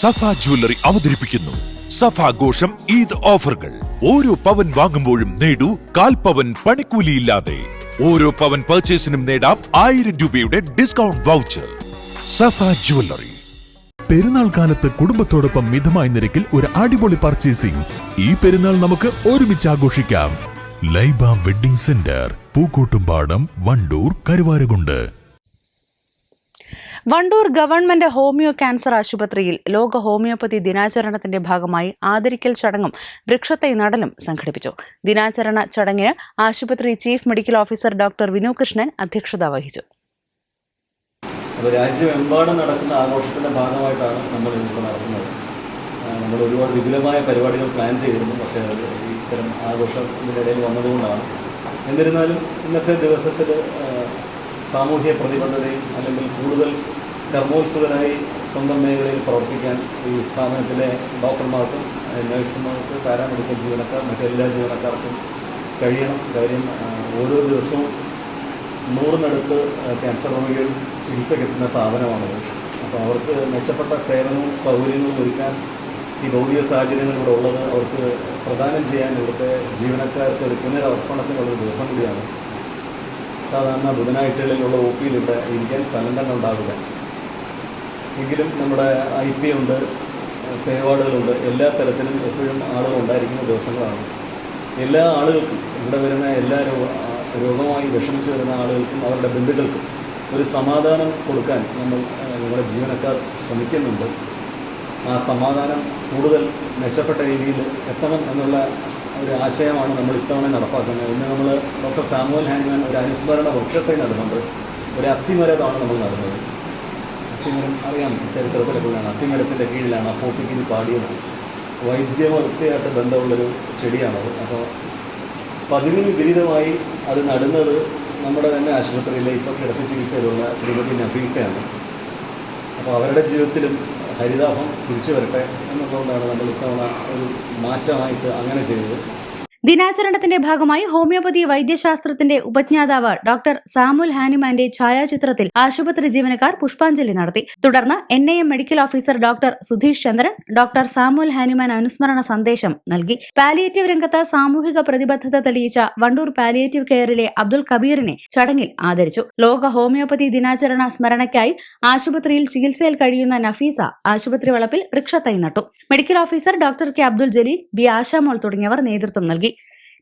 സഫ jewellery അവതരിപ്പിക്കുന്നു. സഫ ആഘോഷം ഈദ് ഓഫറുകൾ. ഓരോ പവൻ വാങ്ങുമ്പോഴും നേടൂ കാൽ പവൻ പണിക്കൂലിയില്ലാതെ. ഓരോ പവൻ പർച്ചേസിനും നേടാം ആയിരം രൂപയുടെ ഡിസ്കൗണ്ട് വൗച്ചർ സഫ ജുവല്ലറി. പെരുന്നാൾ കാലത്ത് കുടുംബത്തോടൊപ്പം മിതമായ നിരക്കിൽ ഒരു അടിപൊളി പർച്ചേസിംഗ് ഈ പെരുന്നാൾ നമുക്ക് ഒരുമിച്ച് ആഘോഷിക്കാം. Laiba wedding center Pookkottumpadam Wandoor Karuvarakundu. Wandoor government homoeo cancer ആശുപത്രിയിൽ ലോക ഹോമിയോപ്പതി ദിനാചരണത്തിന്റെ ഭാഗമായി ആദരിക്കൽ ചടങ്ങും വൃക്ഷത്തൈ നടലും സംഘടിപ്പിച്ചു. ദിനാചരണ ചടങ്ങിന് ആശുപത്രി chief medical officer doctor Vinu Krishnan അധ്യക്ഷത വഹിച്ചു. അപ്പോൾ രാജ്യമെമ്പാടും നടക്കുന്ന ആഘോഷത്തിന്റെ ഭാഗമായിട്ടാണ് നമ്മൾ ഇപ്പോൾ നടത്തുന്നത്. നമ്മൾ ഒരുപാട് വിപുലമായ പരിപാടികൾ പ്ലാൻ ചെയ്തിരുന്നു. പക്ഷേ ഇത്തരം ആഘോഷത്തിന്റെ ഇടയിൽ വന്നതുകൊണ്ടാണ്. എന്നിരുന്നാലും ഇന്നത്തെ ദിവസത്തിൽ സാമൂഹ്യ പ്രതിബദ്ധതയും അല്ലെങ്കിൽ കൂടുതൽ കർമ്മോത്സുകരായി സ്വന്തം മേഖലയിൽ പ്രവർത്തിക്കാൻ ഈ സ്ഥാപനത്തിലെ ഡോക്ടർമാർക്കും നഴ്സുമാർക്ക് പാരാമെഡിക്കൽ ജീവനക്കാർ മറ്റെല്ലാ ജീവനക്കാർക്കും കഴിയണം. കാര്യം ഓരോ ദിവസവും നൂറിനടുത്ത് ക്യാൻസർ രോഗികൾ ചികിത്സ കിട്ടുന്ന സ്ഥാപനമാണത്. അപ്പോൾ അവർക്ക് മെച്ചപ്പെട്ട സേവനവും സൗകര്യങ്ങളും ഒരുക്കാൻ ഈ ഭൗതിക സാഹചര്യങ്ങൾ ഇവിടെ ഉള്ളത് അവർക്ക് പ്രദാനം ചെയ്യാൻ ഇവിടുത്തെ ജീവനക്കാർക്ക് ഒരു പുനരർപ്പണത്തിനുള്ളൊരു ദിവസം കൂടിയാണ്. സാധാരണ ബുധനാഴ്ചകളിലുള്ള ഒ പിയിൽ ഇരിക്കാൻ സ്ഥലം തന്നെ ഉണ്ടാവില്ല. എങ്കിലും നമ്മുടെ ഐ പി ഉണ്ട് പേവാർഡുകളുണ്ട് എല്ലാ തരത്തിലും എപ്പോഴും ആളുകൾ ഉണ്ടായിരിക്കുന്ന ദിവസങ്ങളാണ്. എല്ലാ ആളുകൾക്കും ഇവിടെ വരുന്ന എല്ലാ രോഗ രോഗമായി വിഷമിച്ച് വരുന്ന ആളുകൾക്കും അവരുടെ ബന്ധുക്കൾക്കും ഒരു സമാധാനം കൊടുക്കാൻ നമ്മൾ നമ്മുടെ ജീവനക്കാർ ശ്രമിക്കുന്നുണ്ട്. ആ സമാധാനം കൂടുതൽ മെച്ചപ്പെട്ട രീതിയിൽ എത്തണം എന്നുള്ള ഒരു ആശയമാണ് നമ്മൾ ഇത്തവണ നടപ്പാക്കുന്നത്. ഇന്ന് നമ്മൾ ഡോക്ടർ സാമുവൽ ഹാൻഡ്മാൻ ഒരു അനുസ്മരണ വൃക്ഷത്തെ നടന്നുണ്ട്. ഒരു അത്തിമരതാണ് നമ്മൾ നടുന്നത്. അത്തിമരം അറിയാം. ചരിത്രത്തിലെ വേണം അത്തിമരത്തിന്റെ കീഴിലാണ് അപ്പോത്തിക്കിൽ പാടിയത്. വൈദ്യവൃത്തിയായിട്ട് ബന്ധമുള്ളൊരു ചെടിയാണത് അപ്പോൾ പതിവിന് വിപരീതമായി അത് നടുന്നത് നമ്മുടെ തന്നെ ആശുപത്രിയിലെ ഇപ്പോൾ കിടത്തി ചികിത്സയിലുള്ള ശ്രീമതി നഫീസയാണ്. അപ്പോൾ അവരുടെ ജീവിതത്തിലും ഹരിതാഭം തിരിച്ചു വരട്ടെ എന്നുള്ളതുകൊണ്ടാണ് നമ്മൾ ഇത്തവണ ഒരു മാറ്റമായിട്ട് അങ്ങനെ ചെയ്തത്. ദിനാചരണത്തിന്റെ ഭാഗമായി ഹോമിയോപ്പതി വൈദ്യശാസ്ത്രത്തിന്റെ ഉപജ്ഞാതാവ് ഡോക്ടർ സാമുൽ ഹാനിമാന്റെ ഛായാചിത്രത്തിൽ ആശുപത്രി ജീവനക്കാർ പുഷ്പാഞ്ജലി നടത്തി. തുടർന്ന് N I M medical officer doctor Sudheesh Chandran doctor Samuel Hahnemann അനുസ്മരണ സന്ദേശം നൽകി. പാലിയേറ്റീവ് രംഗത്ത് സാമൂഹിക പ്രതിബദ്ധത തെളിയിച്ച വണ്ടൂർ പാലിയേറ്റീവ് കെയറിലെ അബ്ദുൽ കബീറിനെ ചടങ്ങിൽ ആദരിച്ചു. ലോക ഹോമിയോപ്പതി ദിനാചരണ സ്മരണയ്ക്കായി ആശുപത്രിയിൽ ചികിത്സയിൽ കഴിയുന്ന നഫീസ ആശുപത്രി വളപ്പിൽ വൃക്ഷത്തൈ നട്ടു. Medical officer doctor K Abdul Jaleel B Ashamol തുടങ്ങിയവർ നേതൃത്വം നൽകി.